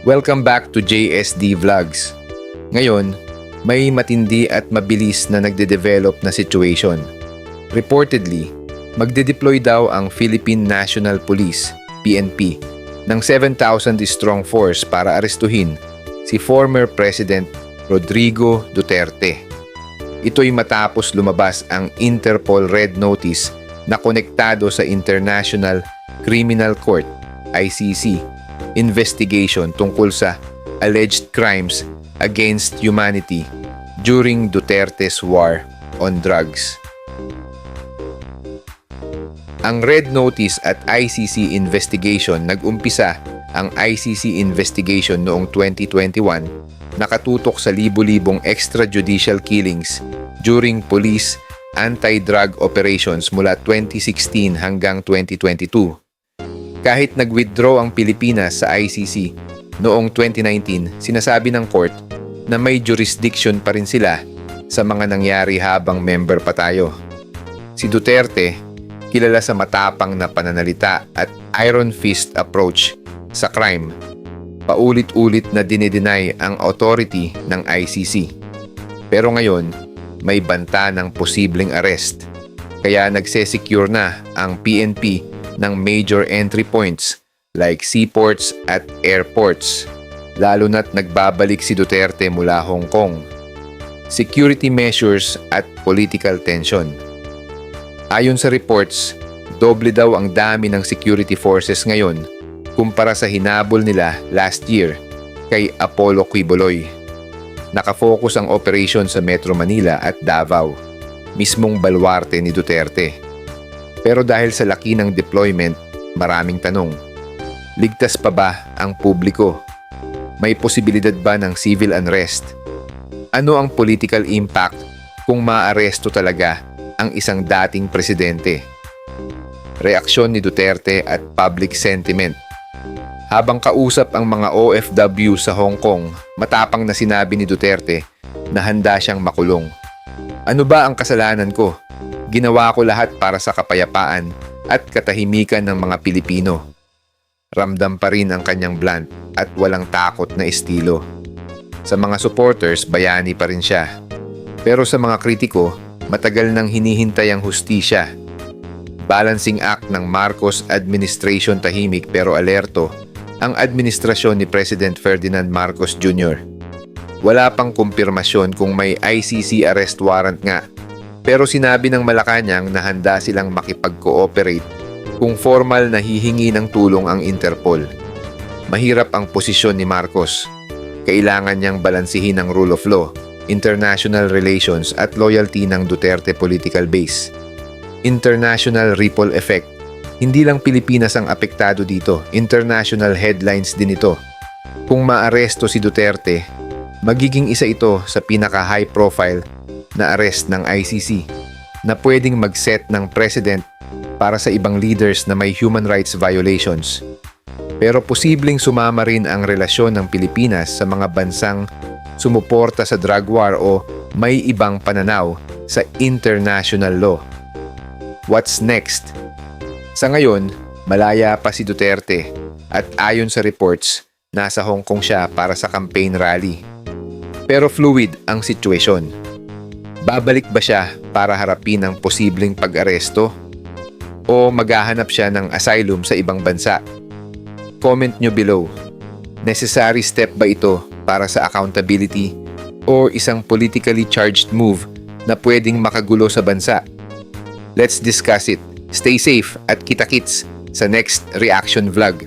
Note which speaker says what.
Speaker 1: Welcome back to JSD Vlogs. Ngayon, may matindi at mabilis na nagde-develop na situation. Reportedly, magde-deploy daw ang Philippine National Police, PNP, ng 7,000 strong force para arestuhin si former President Rodrigo Duterte. Ito'y matapos lumabas ang Interpol Red Notice na konektado sa International Criminal Court, ICC, investigation tungkol sa alleged crimes against humanity during Duterte's war on drugs. Ang Red Notice at ICC investigation nag-umpisa ang ICC investigation noong 2021 nakatutok sa libu-libong extrajudicial killings during police anti-drug operations mula 2016 hanggang 2022. Kahit nag-withdraw ang Pilipinas sa ICC noong 2019, sinasabi ng court na may jurisdiction pa rin sila sa mga nangyari habang member pa tayo. Si Duterte, kilala sa matapang na pananalita at iron fist approach sa crime, paulit-ulit na dinideny ang authority ng ICC. Pero ngayon, may banta ng posibleng arrest. Kaya nagsesecure na ang PNP ng major entry points like seaports at airports, lalo na't nagbabalik si Duterte mula Hong Kong. Security measures at political tension. Ayon sa reports, doble daw ang dami ng security forces ngayon kumpara sa hinabol nila last year kay Apollo Quiboloy. Nakafocus ang operation sa Metro Manila at Davao, mismong baluarte ni Duterte. Pero dahil sa laki ng deployment, maraming tanong. Ligtas pa ba ang publiko? May posibilidad ba ng civil unrest? Ano ang political impact kung maaresto talaga ang isang dating presidente? Reaksyon ni Duterte at public sentiment habang kausap ang mga OFW sa Hong Kong, matapang na sinabi ni Duterte na handa siyang makulong. Ano ba ang kasalanan ko? Ginawa ko lahat para sa kapayapaan at katahimikan ng mga Pilipino. Ramdam pa rin ang kanyang blunt at walang takot na estilo. Sa mga supporters, bayani pa rin siya. Pero sa mga kritiko, matagal nang hinihintay ang hustisya. Balancing act ng Marcos administration tahimik pero alerto ang administrasyon ni President Ferdinand Marcos Jr. Wala pang kumpirmasyon kung may ICC arrest warrant nga, pero sinabi ng Malacanang na handa silang makipag-cooperate kung formal na hihingi ng tulong ang Interpol. Mahirap ang posisyon ni Marcos. Kailangan niyang balansihin ang rule of law, international relations at loyalty ng Duterte political base. International ripple effect hindi lang Pilipinas ang apektado dito, international headlines din ito. Kung maaresto si Duterte, magiging isa ito sa pinaka-high profile na arrest ng ICC na pwedeng mag-set ng precedent para sa ibang leaders na may human rights violations. Pero posibleng sumama rin ang relasyon ng Pilipinas sa mga bansang sumuporta sa drug war o may ibang pananaw sa international law. What's next? Sa ngayon, malaya pa si Duterte at ayon sa reports, nasa Hong Kong siya para sa campaign rally. Pero fluid ang sitwasyon. Babalik ba siya para harapin ang posibleng pag-aresto? O maghahanap siya ng asylum sa ibang bansa? Comment nyo below. Necessary step ba ito para sa accountability o isang politically charged move na pwedeng makagulo sa bansa? Let's discuss it. Stay safe at kita-kits sa next reaction vlog.